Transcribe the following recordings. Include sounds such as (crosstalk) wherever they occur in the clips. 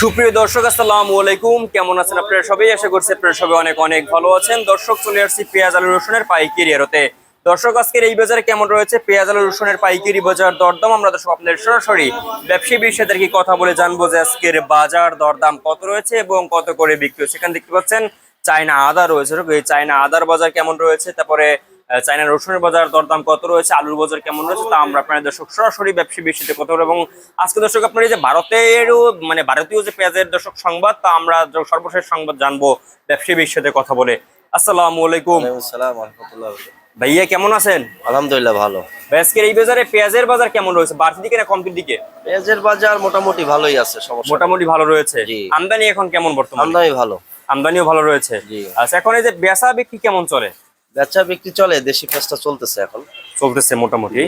সুপ্রিয় দর্শক, আসসালামু আলাইকুম। কেমন আছেন আপনারা সবাই? আশা করছি আপনারা সবাই অনেক অনেক ভালো আছেন। দর্শক, চলে আসছি পেঁয়াজ আলু রসুনের পাইকারি এরতে। দর্শক, আজকের এই বাজারে কেমন রয়েছে? পেঁয়াজ আলু রসুনের পাইকারি বাজার দরদাম, আমরা দর্শক আপনাদের সরাসরি ব্যবসায়ী বিষয়দের কি কথা বলে জানব যে আজকের বাজার দরদাম কত রয়েছে এবং কত করে বিক্রি এখানে দেখতে পাচ্ছেন, চায়না আদা রয়েছে। এই চায়না আদার বাজার কেমন রয়েছে? তারপরে চায়না রসুনের বাজার দরদাম কত রয়েছে? আলুর বাজার কেমন রয়েছে তা আমরা আপনাদের দর্শক সরাসরি ব্যবসায়ী বিষয়তে কথা বলব। এবং আজকে দর্শক আপনার এই যে ভারতেরও মানে ভারতীয় যে পেঁয়াজের দর্শক সংবাদ তা আমরা সর্বশেষ সংবাদ জানব ব্যবসায়ী বিষয়তে কথা বলে। আসসালামু আলাইকুম। রহমতুল্লাহ ভাইয়া কেমন আছেন? আলহামদুলিল্লাহ ভালো। আজকের এই বাজারে পেঁয়াজের বাজার কেমন রয়েছে? বাড়তি দিকে না কমতির দিকে? পেঁয়াজের বাজার মোটামুটি ভালোই আছে সমস্যা মোটামুটি ভালো রয়েছে। আমদানি এখন কেমন বর্তমানে? আমদানি ভালো। আমদানিও ভালো রয়েছে। জি। আচ্ছা এখন এই যে বেচা বিক্রি কেমন চলে? বেচা বিক্রি চলে দেশি পেঁয়াজটা চলতেছে এখন। চলতেছে মোটামুটি।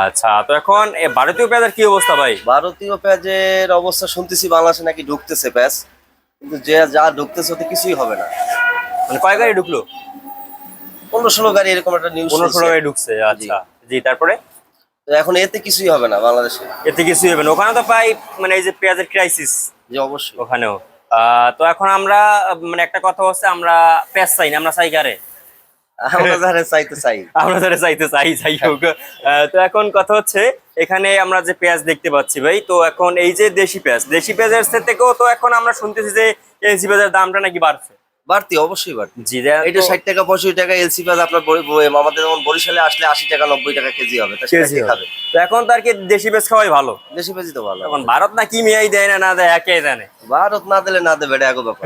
আচ্ছা তো এখন ভারতীয় পেঁয়াজের কি অবস্থা ভাই? ভারতীয় পেঁয়াজের অবস্থা শুনতেছি বাংলাদেশে নাকি ঢুকতেছে পেঁয়াজ। কিন্তু যে যা ঢুকতেছে ওতে কিছুই হবে না। মানে কয় গাড়ি ঢুকলো? পনেরো ষোলো গাড়ি এরকম একটা নিউজ পনেরো ষোলো গাড়ি ঢুকছে আচ্ছা। জি তারপরে? এখন এতে কিছুই হবে না বাংলাদেশে। এতে কিছুই হবে না। ওখানে তো প্রায় মানে এই যে পেঁয়াজের ক্রাইসিস যে অবশ্যই। ওখানেও। তো এখন আমরা মানে একটা কথা হচ্ছে আমরা পেঁয়াজ চাই না আমরা চাই কারে? আমরা যারা চাইতে চাই। (laughs) আমরা যারা চাইতে চাই যাই হোক। তো এখন কথা হচ্ছে এখানে আমরা যে পেঁয়াজ দেখতে পাচ্ছি ভাই তো এখন এই যে দেশি পেঁয়াজ দেশি পেঁয়াজের থেকেও তো এখন আমরা শুনতেছি যে এলসি পেঁয়াজের দামটা নাকি বাড়ছে। বাড়তি অবশ্যই বাড়তি। জি এটা ষাট টাকা পঁয়ষট্টি টাকা এলসি পেঁয়াজ আপনার আমাদের যেমন বরিশালে আসলে আশি টাকা নব্বই টাকা কেজি হবে কেজি হবে। খাবে তো এখন তার কি দেশি পেঁয়াজ খাওয়াই ভালো। দেশি পেঁয়াজই তো ভালো। এখন ভারত না কি মেয়াই দেয় না না দেয় একে জানে। ভারত না দিলে না দেবে এটা এক ব্যাপার।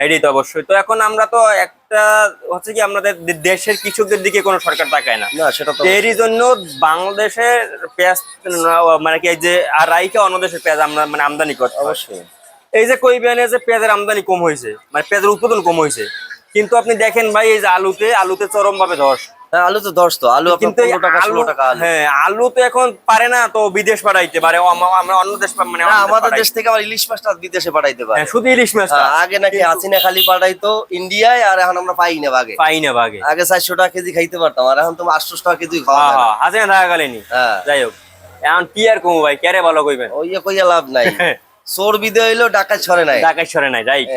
এটাই তো অবশ্যই। তো এখন আমরা তো একটা হচ্ছে কি আমাদের দেশের কৃষকদের দিকে কোনো সরকার তাকায় না। সেটা তো এরই জন্য বাংলাদেশের পেঁয়াজ মানে কি এই যে আর রাইকে অন্য দেশের পেঁয়াজ আমরা মানে আমদানি করতে অবশ্যই। এই যে কইবেনে যে পেঁয়াজের আমদানি কম হয়েছে মানে পেঁয়াজের উৎপাদন কম হয়েছে। কিন্তু আপনি দেখেন ভাই এই যে আলুতে আলুতে চরম ভাবে ধস। আলু তো দশ তো। আলু কিন্তু আলু হ্যাঁ আলু তো এখন পারে না তো বিদেশ পাঠাইতে পারে। আমরা অন্য দেশ মানে আমাদের দেশ থেকে আবার ইলিশ মাছটা বিদেশে পাঠাইতে পারে। হ্যাঁ, শুধু ইলিশ মাছটা। হ্যাঁ, আগে নাকি হাসিনা খালি পাঠাইতো ইন্ডিয়ায় আর এখন আমরা পাই না বাগে। পাই না বাগে। আগে চারশো টাকা কেজি খাইতে পারতাম আর এখন তো আটশো টাকা কেজি খাওয়া হ্যাঁ হ্যাঁ গেলেনি হ্যাঁ। যাই হোক। এখন কি আর কমু ভাই? ক্যারে ভালো কইবেন? ওই কইয়া লাভ নাই। চোর বিদে হইল ছড়ে নাই। সরে নাই রাইট।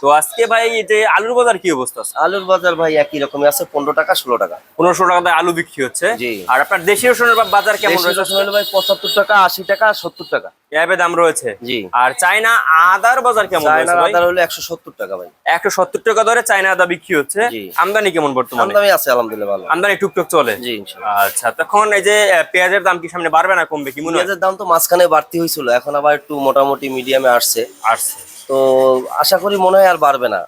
তো আজকে ভাই যে আলুর বাজার কি অবস্থা আছে? আলুর বাজার ভাই একই রকম আছে পনেরো টাকা ষোলো টাকা। পনেরোশো টাকা আলু বিক্রি হচ্ছে। আর আপনার দেশীয় সোনার বাজার কেমন রয়েছে? ভাই পঁচাত্তর টাকা আশি টাকা সত্তর টাকা। এভাবে দাম রয়েছে। জি। আর চায়না আদার বাজার কেমন চায়না আদার হলো একশো সত্তর টাকা ভাই। একশো সত্তর টাকা ধরে চায়না আদা বিক্রি হচ্ছে। আমদানি কেমন বর্তমানে? আমদানি আছে আলহামদুলিল্লাহ ভালো। আমদানি টুকটুক চলে? জি ইনশাল্লাহ। আচ্ছা তখন এই যে পেঁয়াজের দাম কি সামনে বাড়বে না কমবে কি মনে পেঁয়াজের দাম তো মাঝখানে বাড়তি হয়েছিল এখন আবার একটু মোটামুটি মিডিয়ামে আসছে। আসছে। তো আশা করি মনে হয় আর বাড়বে না।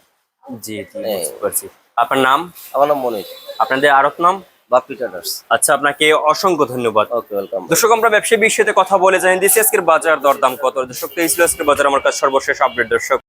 জি জি, হ্যাঁ। বুঝতে পারছি। আপনার নাম? আমার নাম মনির। আপনাদের আরত নাম? বাপ্পি ট্রেডার্স আচ্ছা আপনাকে অসংখ্য ধন্যবাদ। Okay welcome. দর্শক আমরা ব্যবসায়ী বিষয়ে কথা বলে জানিয়ে দিচ্ছি আজকের বাজার দরদাম কত? দর্শক আজকের বাজার আমার কাছে সর্বশেষ আপডেট দর্শক।